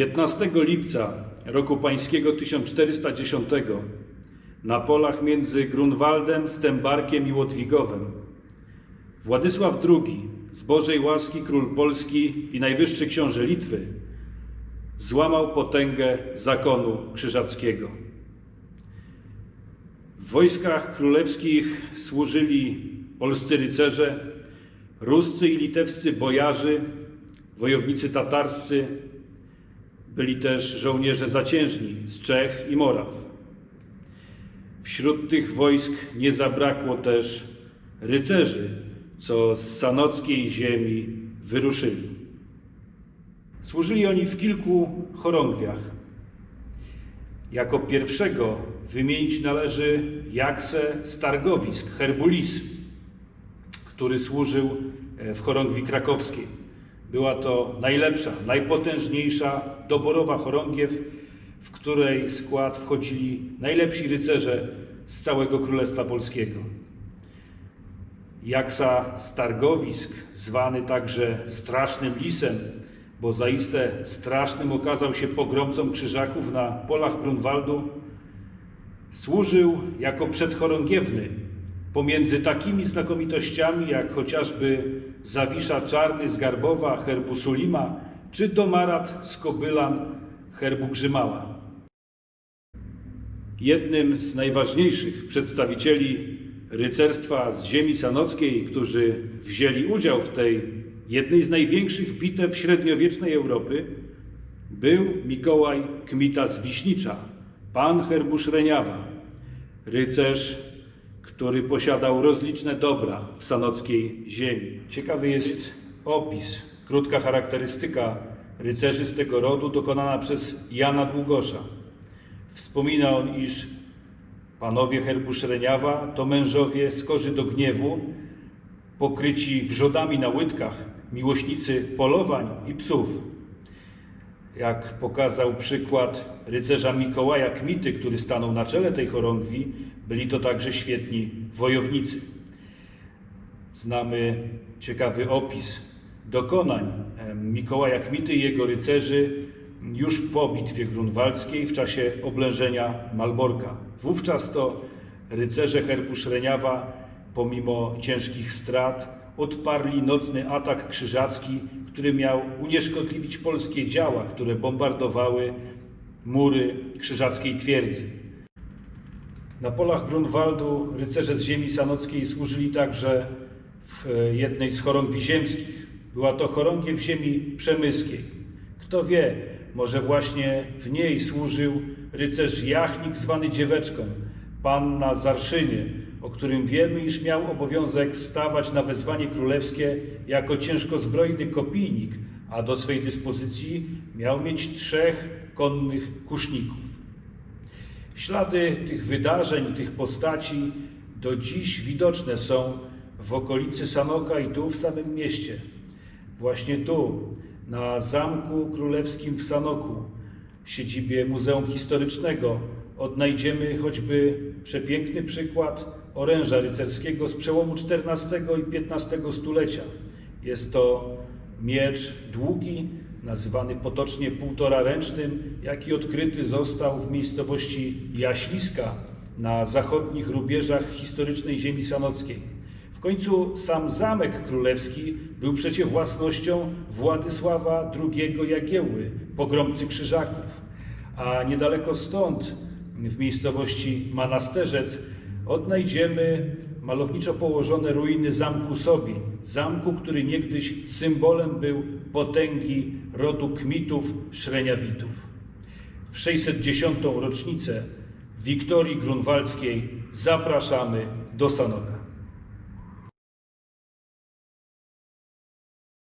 15 lipca roku pańskiego 1410 na polach między Grunwaldem, Stębarkiem i Łotwigowem Władysław II, z Bożej łaski król Polski i najwyższy książę Litwy, złamał potęgę zakonu krzyżackiego. W wojskach królewskich służyli polscy rycerze, ruscy i litewscy bojarzy, wojownicy tatarscy, byli też żołnierze zaciężni z Czech i Moraw. Wśród tych wojsk nie zabrakło też rycerzy, co z sanockiej ziemi wyruszyli. Służyli oni w kilku chorągwiach. Jako pierwszego wymienić należy Jaksę Stargowisk, herbulis, który służył e, w chorągwi krakowskiej. Była to najlepsza, najpotężniejsza doborowa chorągiew, w której skład wchodzili najlepsi rycerze z całego Królestwa Polskiego. Jaksa Stargowisk, zwany także Strasznym Lisem, bo zaiste strasznym okazał się pogromcą krzyżaków na polach Grunwaldu, służył jako przedchorągiewny pomiędzy takimi znakomitościami jak chociażby Zawisza Czarny z Garbowa, herbu Sulima, czy Domarat z Kobylan, herbu Grzymała. Jednym z najważniejszych przedstawicieli rycerstwa z ziemi sanockiej, którzy wzięli udział w tej jednej z największych bitew średniowiecznej Europy, był Mikołaj Kmita z Wiśnicza, pan herbusz Reniawa, rycerz, który posiadał rozliczne dobra w sanockiej ziemi. Ciekawy jest opis, krótka charakterystyka rycerzy z tego rodu dokonana przez Jana Długosza. Wspomina on, iż panowie herbusz Reniawa to mężowie skorzy do gniewu, pokryci wrzodami na łydkach, miłośnicy polowań i psów. Jak pokazał przykład rycerza Mikołaja Kmity, który stanął na czele tej chorągwi, byli to także świetni wojownicy. Znamy ciekawy opis dokonań Mikołaja Kmity i jego rycerzy już po bitwie grunwaldzkiej w czasie oblężenia Malborka. Wówczas to rycerze herbu Szreniawa, pomimo ciężkich strat, odparli nocny atak krzyżacki, który miał unieszkodliwić polskie działa, które bombardowały mury krzyżackiej twierdzy. Na polach Grunwaldu rycerze z ziemi sanockiej służyli także w jednej z chorągwi ziemskich. Była to chorągiew ziemi przemyskiej. Kto wie, może właśnie w niej służył rycerz Jachnik zwany Dzieweczką, panna Zarszynie, o którym wiemy, iż miał obowiązek stawać na wezwanie królewskie jako ciężkozbrojny kopijnik, a do swej dyspozycji miał mieć trzech konnych kuszników. Ślady tych wydarzeń, tych postaci do dziś widoczne są w okolicy Sanoka i tu w samym mieście. Właśnie tu, na Zamku Królewskim w Sanoku, siedzibie Muzeum Historycznego, odnajdziemy choćby przepiękny przykład oręża rycerskiego z przełomu XIV i XV stulecia. Jest to miecz długi, nazywany potocznie półtora ręcznym, jaki odkryty został w miejscowości Jaśliska na zachodnich rubieżach historycznej ziemi sanockiej. W końcu sam Zamek Królewski był przecie własnością Władysława II Jagiełły, pogromcy krzyżaków, a niedaleko stąd, w miejscowości Manasterzec, odnajdziemy malowniczo położone ruiny Zamku Sobień, zamku, który niegdyś symbolem był potęgi rodu Kmitów Szreniawitów. W 610. rocznicę Wiktorii Grunwaldzkiej zapraszamy do Sanoka.